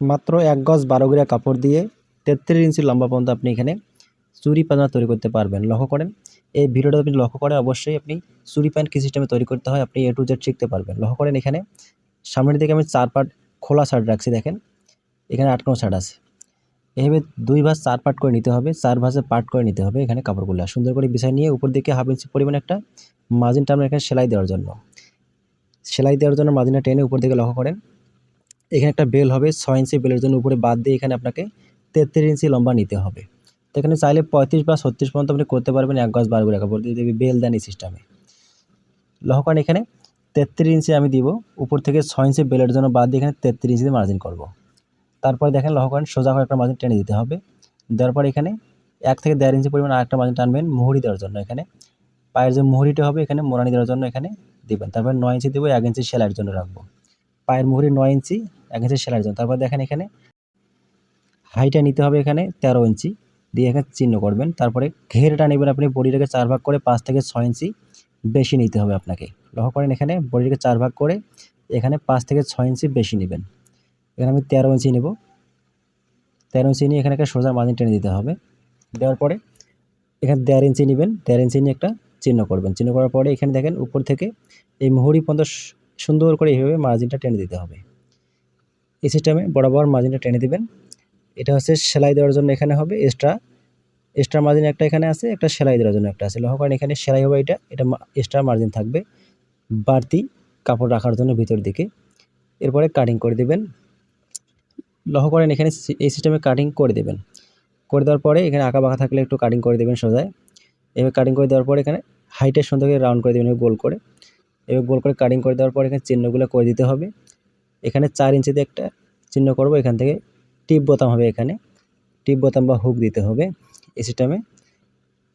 মাত্র এক গজ বারো গিরা কাপড় দিয়ে তেত্রিশ ইঞ্চি লম্বা পর্যন্ত আপনি এখানে চুরি পায়জামা তৈরি করতে পারবেন। লক্ষ্য করেন, এই ভিডিওটা আপনি লক্ষ্য করেন, অবশ্যই আপনি চুরি প্যান্ট কী সিস্টেমে তৈরি করতে হয়, আপনি এ টু জেড শিখতে পারবেন। লক্ষ্য করেন, এখানে সামনের দিকে আমি চার পাট খোলা শার্ট রাখছি, দেখেন। এখানে আটকানো শার্ট আছে। এভাবে দুই ভাঁজ চার পাট করে নিতে হবে, চার ভাঁজে পাট করে নিতে হবে এখানে কাপড়গুলো। সুন্দর করে বিছাই নিয়ে উপর দিকে হাফ ইঞ্চি পরিমাণ একটা মার্জিন আমরা এখানে সেলাই দেওয়ার জন্য। সেলাই দেওয়ার জন্য মার্জিনটা টেনে উপর দিকে লক্ষ্য করেন এখানে একটা বেল হবে, ছয় ইঞ্চি বেলের জন্য উপরে বাদ দিয়ে এখানে আপনাকে তেত্রিশ ইঞ্চি লম্বা নিতে হবে। তো এখানে চাইলে পঁয়ত্রিশ বা ছত্রিশ পর্যন্ত আপনি করতে পারবেন, এক গজ বারো কাপড় দিয়ে দেবে বেল দেন এই সিস্টেমে করেন এখানে তেত্রিশ ইঞ্চি আমি দিব, উপর থেকে ছয় ইঞ্চি বেলের জন্য বাদ দিয়ে এখানে তেত্রিশ ইঞ্চি মার্জিন করব। তারপরে দেখেন করেন সোজা করে একটা মার্জিন টেনে দিতে হবে। দেওয়ার পর এখানে এক থেকে দেড় ইঞ্চি পরিমাণ আরেকটা মার্জিন টানবেন মুহুরি দেওয়ার জন্য এখানে। পায়ের যে মুহুরিটা হবে, এখানে মোরানি দেওয়ার জন্য এখানে দিবেন। তারপর নয় ইঞ্চি দেবো, এক ইঞ্চি সেলাইয়ের জন্য রাখব। পায়ের মুহুরি নয় ইঞ্চি, এক ইঞ্চি সেলাইয়ের জন্য। তারপর দেখেন এখানে হাইটা নিতে হবে এখানে তেরো ইঞ্চি। দিয়ে এখানে চিহ্ন করবেন। তারপরে ঘেরটা নেবেন আপনি বডিটাকে চার ভাগ করে পাঁচ থেকে ছয় ইঞ্চি বেশি নিতে হবে আপনাকে। লক্ষ্য করেন এখানে বডিটাকে চার ভাগ করে এখানে পাঁচ থেকে ছয় ইঞ্চি বেশি নেবেন। এখানে আমি তেরো ইঞ্চি নেব। তেরো ইঞ্চি নিয়ে এখানে একটা সোজা মার্জিন টেনে দিতে হবে। দেওয়ার পরে এখানে দেড় ইঞ্চি নেবেন। দেড় ইঞ্চি নিয়ে একটা চিহ্ন করবেন। চিহ্ন করার পরে এখানে দেখেন উপর থেকে এই মুহুরি পর্যন্ত সুন্দর করে এইভাবে মার্জিনটা টেনে দিতে হবে। এই সিস্টেমে বরাবর মার্জিনটা টেনে দিবেন। এটা হচ্ছে সেলাই দেওয়ার জন্য এখানে হবে এক্সট্রা এক্সট্রা মার্জিন একটা এখানে আছে, একটা সেলাই দেওয়ার জন্য একটা আছে। লক্ষ্য করেন এখানে সেলাই হবে এটা এটা এক্সট্রা মার্জিন থাকবে। বাড়তি কাপড় রাখার জন্য ভিতর দিকে। এরপরে কাটিং করে দেবেন। লক্ষ্য করেন এখানে এই সিস্টেমে কাটিং করে দেবেন। করে দেওয়ার পরে এখানে আঁকা বাঁকা থাকলে একটু কাটিং করে দেবেন সোজায়। এবার কাটিং করে দেওয়ার পরে এখানে হাইটের সুন্দর করে রাউন্ড করে দেবেন, গোল করে। এবার গোল করে কাটিং করে দেওয়ার পর এখানে চিহ্নগুলো করে দিতে হবে। এখানে চার ইঞ্চিতে একটা চিহ্ন করব, এখান থেকে টিপ বোতাম হবে এখানে। টিপ বোতাম বা হুক দিতে হবে এই সিস্টেমে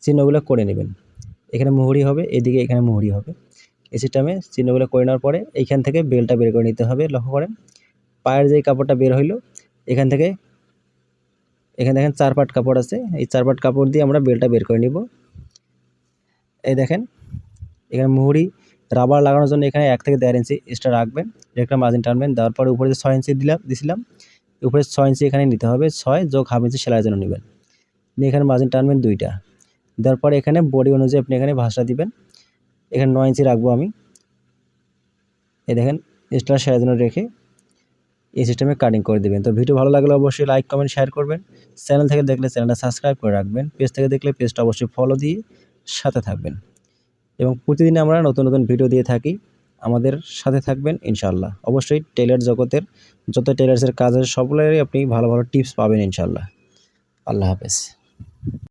চিহ্নগুলো করে নেবেন। এখানে মুহুরি হবে, এদিকে এখানে মুহুরি হবে। এই সিস্টেমে চিহ্নগুলো করে নেওয়ার পরে এইখান থেকে বেলটা বের করে নিতে হবে, লক্ষ্য করেন। পায়ের যে কাপড়টা বের হইল, এখান থেকে, এখানে দেখেন চার পাট কাপড় আছে। এই চার পাট কাপড় দিয়ে আমরা বেলটা বের করে নিব। এই দেখেন, এখানে মুহুরি রাবার লাগানোর জন্য এখানে এক থেকে দেড় ইঞ্চি এক্সট্রা রাখবেন। একটা মার্জিন টানবেন। দেওয়ার পরে উপরে যে ছয় ইঞ্চি দিলাম, দিছিলাম, উপরে ছয় ইঞ্চি এখানে নিতে হবে। ছয় যোগ হাফ ইঞ্চি সেলাইয়ের জন্য নেবেন। নিয়ে এখানে মার্জিন টানবেন দুইটা। দেওয়ার পরে এখানে বডি অনুযায়ী আপনি এখানে ভাষা দিবেন। এখানে নয় ইঞ্চি রাখব আমি। এই দেখেন এক্সট্রা সেলাইয়ের জন্য রেখে এই সিস্টেমে কাটিং করে দেবেন। তো ভিডিও ভালো লাগলে অবশ্যই লাইক কমেন্ট শেয়ার করবেন। চ্যানেল থেকে দেখলে চ্যানেলটা সাবস্ক্রাইব করে রাখবেন। পেজ থেকে দেখলে পেজটা অবশ্যই ফলো দিয়ে সাথে থাকবেন। এবং প্রতিদিন আমরা নতুন নতুন ভিডিও দিয়ে থাকি। আমাদের সাথে থাকবেন ইনশাল্লাহ অবশ্যই টেলার জগতের যত টেলার্সের কাজ আছে, সবগুলোরই আপনি ভালো ভালো টিপস পাবেন ইনশাল্লাহ আল্লাহ হাফেজ।